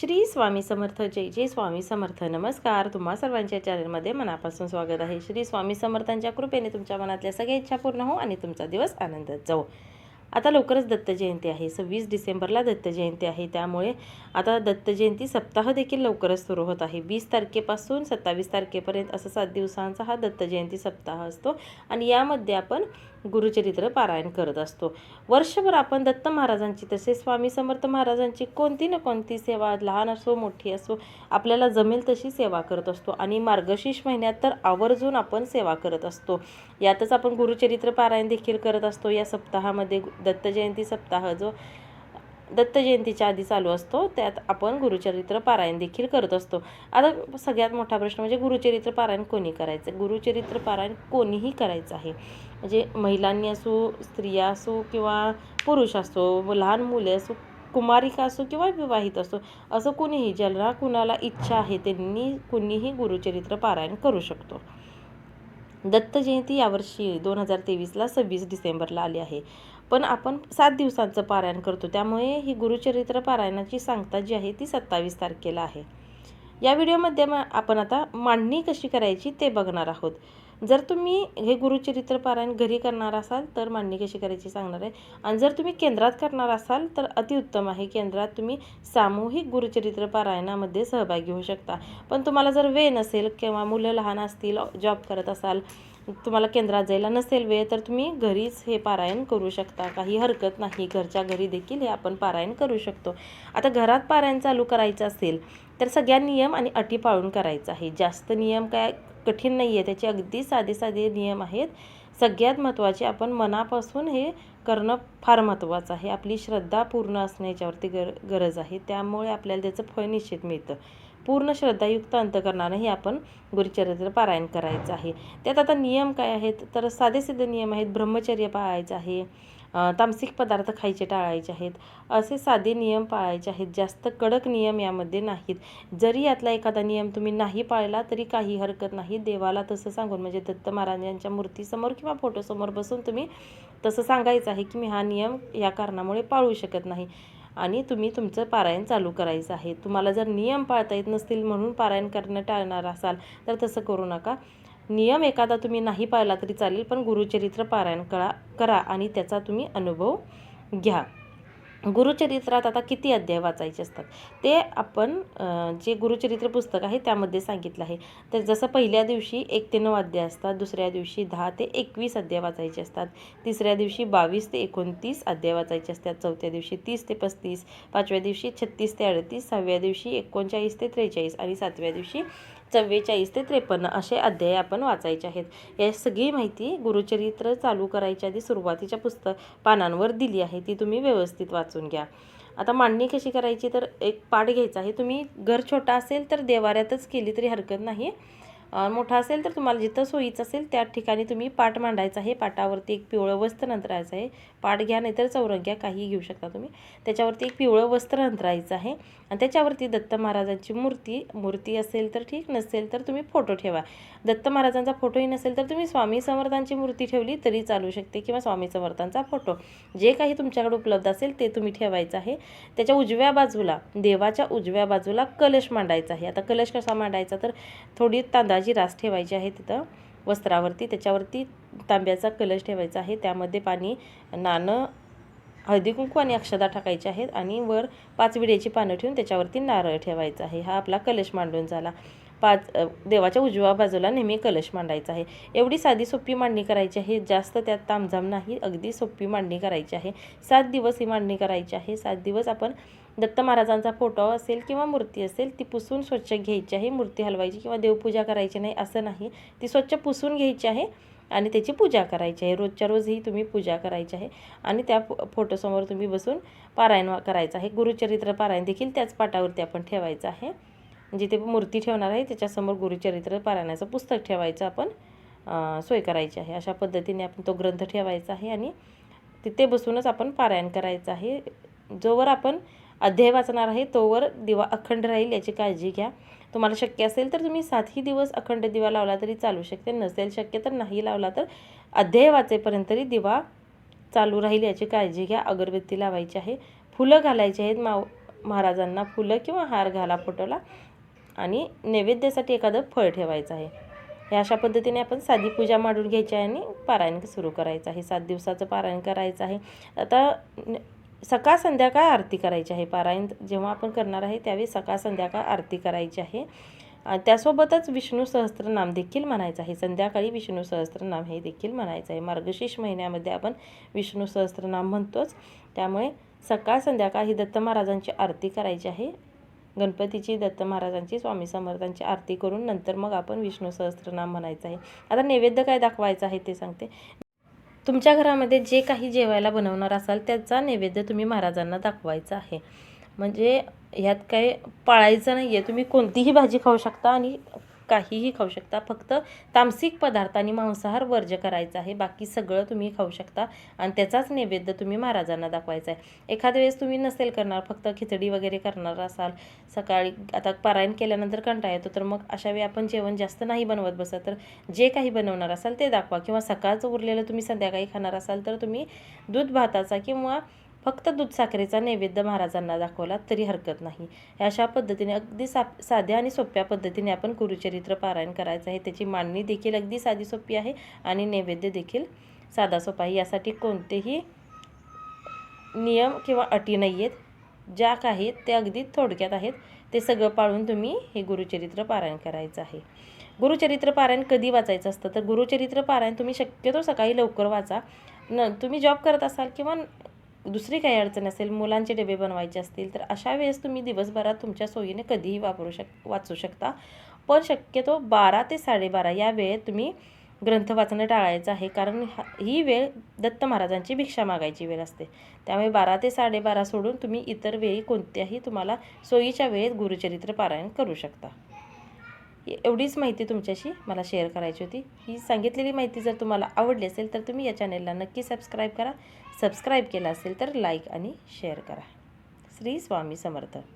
श्री स्वामी समर्थ जय जय स्वामी समर्थ. नमस्कार. तुम्हा सर्वांच्या चॅनलमध्ये मनापासून स्वागत आहे. श्री स्वामी समर्थांच्या कृपेने तुमच्या मनातल्या सगळ्या इच्छा पूर्ण हो आणि तुमचा दिवस आनंदात जाऊ आता लवकरच दत्त जयंती आहे. सव्वीस डिसेंबरला दत्त जयंती आहे. त्यामुळे आता दत्त जयंती सप्ताह देखील लवकरच सुरू होत आहे. वीस तारखेपासून सत्तावीस तारखेपर्यंत असं सात दिवसांचा हा दत्त जयंती सप्ताह असतो. आणि यामध्ये आपण गुरुचरित्र पारायण करत असतो. वर्षभर आपण दत्त महाराजांची तसेच स्वामी समर्थ महाराजांची कोणती ना कोणती सेवा लहान असो मोठी असो आपल्याला जमेल तशी सेवा करत असतो. आणि मार्गशीर्ष महिन्यात तर आवर्जून आपण सेवा करत असतो. यातच आपण गुरुचरित्र पारायण देखील करत असतो. या सप्ताहामध्ये दत्त जयंती सप्ताह जो दत्त जयंतीच्या आधी चालू असतो. त्यात आपण गुरुचरित्र पारायण देखील करत असतो. आता सगळ्यात मोठा प्रश्न म्हणजे गुरुचरित्र पारायण कोणी करायचं? गुरुचरित्र पारायण कोणीही करायचं आहे. म्हणजे महिलांनी असो स्त्रिया असो किंवा पुरुष असो लहान मुले असो कुमारिका असो किंवा विवाहित असो असं कुणीही ज्याला कुणाला इच्छा आहे त्यांनी कुणीही गुरुचरित्र पारायण करू शकतो. दत्त जयंती यावर्षी दोन हजार तेवीसला सव्वीस डिसेंबरला आली आहे. पण आपण सात दिवसांचं पारायण करतो. त्यामुळे ही गुरुचरित्र पारायणाची सांगता जी आहे ती सत्तावीस तारखेला आहे. या व्हिडिओमध्ये मग आपण आता मांडणी कशी करायची ते बघणार आहोत. जर तुम्ही हे गुरुचरित्र पारायण घरी करणार असाल तर मांडणी कशी करायची सांगणार आहे. आणि जर तुम्ही केंद्रात करणार असाल तर अतिउत्तम आहे. केंद्रात तुम्ही सामूहिक गुरुचरित्र पारायणामध्ये सहभागी होऊ शकता. पण तुम्हाला जर वेळ नसेल किंवा मुलं लहान असतील जॉब करत असाल तुम्हाला केंद्रात जायला नसेल वेळ तर तुम्ही घरीच हे पारायण करू शकता. काही हरकत नाही. घरच्या घरी देखील हे आपण पारायण करू शकतो. आता घरात पारायण चालू करायचं असेल तर सगळ्या नियम आणि अटी पाळून करायचं आहे. जास्त नियम काय कठीण नाही आहे त्याचे अगदी साधे साधे नियम आहेत. सगळ्यात महत्त्वाचे आपण मनापासून हे करणं फार महत्त्वाचं आहे. आपली श्रद्धा पूर्ण असण्याच्यावरती गर गरज आहे. त्यामुळे आपल्याला त्याचं फळ निश्चित मिळतं. पूर्ण श्रद्धायुक्त अंतकरणानं हे आपण गुरुचरित्र पारायण करायचं आहे. त्यात आता नियम काय आहेत? तर साधे साधे नियम आहेत. ब्रह्मचर्य पाळायचं आहे. तामसिक पदार्थ खायचे टाळायचे आहेत. असे साधे नियम पाळायचे आहेत. जास्त कडक नियम यामध्ये नाहीत. जरी यातला एखादा नियम तुम्ही नाही पाळला तरी काही हरकत नाही. देवाला तसं सांगून म्हणजे दत्त महाराजांच्या मूर्तीसमोर किंवा फोटोसमोर बसून तुम्ही तसं सांगायचं आहे की मी हा नियम या कारणामुळे पाळू शकत नाही. आणि तुम्ही तुमचं पारायण चालू करायचं आहे. तुम्हाला जर नियम पाळता येत नसतील म्हणून पारायण करणं टाळणार असाल तर तसं करू नका. नियम एखादा तुम्ही नाही पाळला तरी चालेल पण गुरुचरित्र पारायण करा करा आणि त्याचा तुम्ही अनुभव घ्या. गुरुचरित्रात आता किती अध्याय वाचायचे असतात? ते आपण जे गुरुचरित्र पुस्तक आहे त्यामध्ये सांगितलं आहे. तर जसं पहिल्या दिवशी एक ते नऊ अध्याय असतात दुसऱ्या दिवशी दहा ते एकवीस अध्याय वाचायचे असतात तिसऱ्या दिवशी बावीस ते एकोणतीस अध्याय वाचायचे असतात चौथ्या दिवशी तीस ते पस्तीस पाचव्या दिवशी छत्तीस ते अडतीस सहाव्या दिवशी एकोणचाळीस ते त्रेचाळीस आणि सातव्या दिवशी चव्वेचाळीस ते त्रेपन्न असे अध्याय आपण वाचायचे आहेत. या सगळी माहिती गुरुचरित्र चालू करायच्या आधी सुरुवातीच्या पुस्तक पानांवर दिली आहे. ती तुम्ही व्यवस्थित वाचून घ्या. आता मांडणी कशी करायची? तर एक पाठ घ्यायचा आहे. तुम्ही घर छोटा असेल तर देवाऱ्यातच केली तरी हरकत नाही. मोठा असेल तर तुम्हाला जिथं सोयीचं असेल त्या ठिकाणी तुम्ही पाठ मांडायचा आहे. पाटावरती एक पिवळं वस्त्र अंतरायचं आहे. पाठ घ्या नाहीतर चौरंग्या काही घेऊ शकता तुम्ही. त्याच्यावरती एक पिवळं वस्त्र अंतरायचं आहे. आणि त्याच्यावरती दत्त महाराजांची मूर्ती मूर्ती असेल तर ठीक नसेल तर तुम्ही फोटो ठेवा. दत्त महाराजांचा फोटोही नसेल तर तुम्ही स्वामी समर्थांची मूर्ती ठेवली तरी चालू शकते किंवा स्वामी समर्थांचा फोटो. जे काही तुमच्याकडे उपलब्ध असेल ते तुम्ही ठेवायचं आहे. त्याच्या उजव्या बाजूला देवाच्या उजव्या बाजूला कलश मांडायचा आहे. आता कलश कसा मांडायचा? तर थोडी तांदळाची रास ठेवायची आहे तिथं वस्त्रावरती. त्याच्यावरती तांब्याचा कलश ठेवायचा आहे. त्यामध्ये पाणी नाणं हळदी कुंकू आणि अक्षदा टाकायचे आहेत. आणि वर पाच विड्याची पानं ठेवून त्याच्यावरती नारळ ठेवायचा आहे. हा आपला कलश मांडून झाला. पाच देवाच्या उजव्या बाजूला नेहमी कलश मांडायचा आहे. एवढी साधी सोपी मांडणी करायची आहे जास्त त्यात तामझाम नाही अगदी सोपी मांडणी करायची आहे. सात दिवस ही मांडणी करायची आहे. सात दिवस आपण दत्त महाराजांचा फोटो असेल किंवा मूर्ती असेल ती पुसून स्वच्छ घ्यायची आहे. मूर्ती हलवायची किंवा देवपूजा करायची नाही असं नाही. ती स्वच्छ पुसून घ्यायची आहे आणि त्याची पूजा करायची आहे. रोजच्या रोज ही तुम्ही पूजा करायची आहे आणि त्या फोटोसमोर तुम्ही बसून पारायण करायचं आहे. गुरुचरित्र पारायण देखील त्याच पाटावरती आपण ठेवायचं आहे. म्हणजे जिथे मूर्ती ठेवणार आहे त्याच्यासमोर गुरुचरित्र पारायणाचं पुस्तक ठेवायचं आपण सोय करायची आहे. अशा पद्धतीने आपण तो ग्रंथ ठेवायचा आहे आणि तिथे बसूनच आपण पारायण करायचं आहे. जोवर आपण अध्याय वाचणार आहे तोवर दिवा अखंड राहील याची काळजी घ्या. तुम्हाला शक्य असेल तर तुम्ही सातही दिवस अखंड दिवा लावला तरी चालू शकते. नसेल शक्य तर नाही लावला तर अध्याय वाचेपर्यंत तरी दिवा चालू राहील याची काळजी घ्या. अगरबत्ती लावायची आहे फुलं घालायची आहेत माव महाराजांना फुलं किंवा हार घाला फोटोला आणि नैवेद्यासाठी एखादं फळ ठेवायचं आहे. हे अशा पद्धतीने आपण साधी पूजा मांडून घ्यायची आहे आणि पारायण सुरू करायचं आहे. सात दिवसाचं पारायण करायचं आहे. आता सकाळ संध्याकाळ आरती करायची आहे. पारायण जेव्हा आपण करणार आहे त्यावेळी सकाळ संध्याकाळ आरती करायची आहे. त्यासोबतच विष्णू सहस्त्रनाम देखील म्हणायचं आहे. संध्याकाळी विष्णू सहस्त्रनाम हे देखील म्हणायचं आहे. मार्गशीर्ष महिन्यामध्ये आपण विष्णू सहस्त्रनाम म्हणतोच. त्यामुळे सकाळ संध्याकाळ ही दत्त महाराजांची आरती करायची आहे. गणपतीची दत्त महाराजांची स्वामी समर्थांची आरती करून नंतर मग आपण विष्णू सहस्त्रनाम म्हणायचं आहे. आता नैवेद्य काय दाखवायचं आहे ते सांगते. तुमच्या घरामध्ये जे काही जेवायला बनवणार असाल त्याचा नैवेद्य तुम्ही महाराजांना दाखवायचा आहे. म्हणजे ह्यात काय पाळायचं नाही आहे तुम्ही कोणतीही भाजी खाऊ शकता आणि काहीही खाऊ शकता. फक्त तामसिक पदार्थ आणि मांसाहार वर्ज करायचा आहे. बाकी सगळं तुम्ही खाऊ शकता आणि त्याचाच नैवेद्य तुम्ही महाराजांना दाखवायचा आहे. एखाद्या वेळेस तुम्ही नसेल करणार फक्त खिचडी वगैरे करणार असाल सकाळी आता पारायण केल्यानंतर कंटाळा येतो तर मग अशा वेळी आपण जेवण जास्त नाही बनवत बसत. तर जे काही बनवणार असाल ते दाखवा किंवा सकाळचं उरलेलं तुम्ही संध्याकाळी खाणार असाल तर तुम्ही दूध भाताचा किंवा फक्त दूध साखरेचा नैवेद्य महाराजांना दाखवला तरी हरकत नाही. अशा पद्धतीने अगदी सा साध्या आणि सोप्या पद्धतीने आपण गुरुचरित्र पारायण करायचं आहे. त्याची मांडणी देखील अगदी साधी सोपी आहे आणि नैवेद्य देखील साधा सोपा आहे. यासाठी कोणतेही नियम किंवा अटी नाही आहेत. ज्या काही ते अगदी थोडक्यात आहेत. ते सगळं पाळून तुम्ही हे गुरुचरित्र पारायण करायचं आहे. गुरुचरित्र पारायण कधी वाचायचं असतं? तर गुरुचरित्र पारायण तुम्ही शक्यतो सकाळी लवकर वाचा. न तुम्ही जॉब करत असाल किंवा दुसरी काही अडचण असेल मुलांचे डबे बनवायचे असतील तर अशा वेळेस तुम्ही दिवसभरात तुमच्या सोयीने कधीही वापरू शक वाचू शकता. पण शक्यतो बारा ते साडेबारा या वेळेत तुम्ही ग्रंथ वाचणं टाळायचं आहे. कारण ही वेळ दत्त महाराजांची भिक्षा मागायची वेळ असते. त्यामुळे बारा ते साडेबारा सोडून तुम्ही इतर वेळी कोणत्याही तुम्हाला सोयीच्या वेळेत गुरुचरित्र पारायण करू शकता. एवढीच माहिती तुमच्याशी मला शेअर करायची होती. ही सांगितलेली माहिती जर तुम्हाला आवडली असेल तर तुम्ही या चॅनेलला नक्की सबस्क्राईब करा. सबस्क्राईब केलं असेल तर लाईक आणि शेअर करा. श्री स्वामी समर्थ.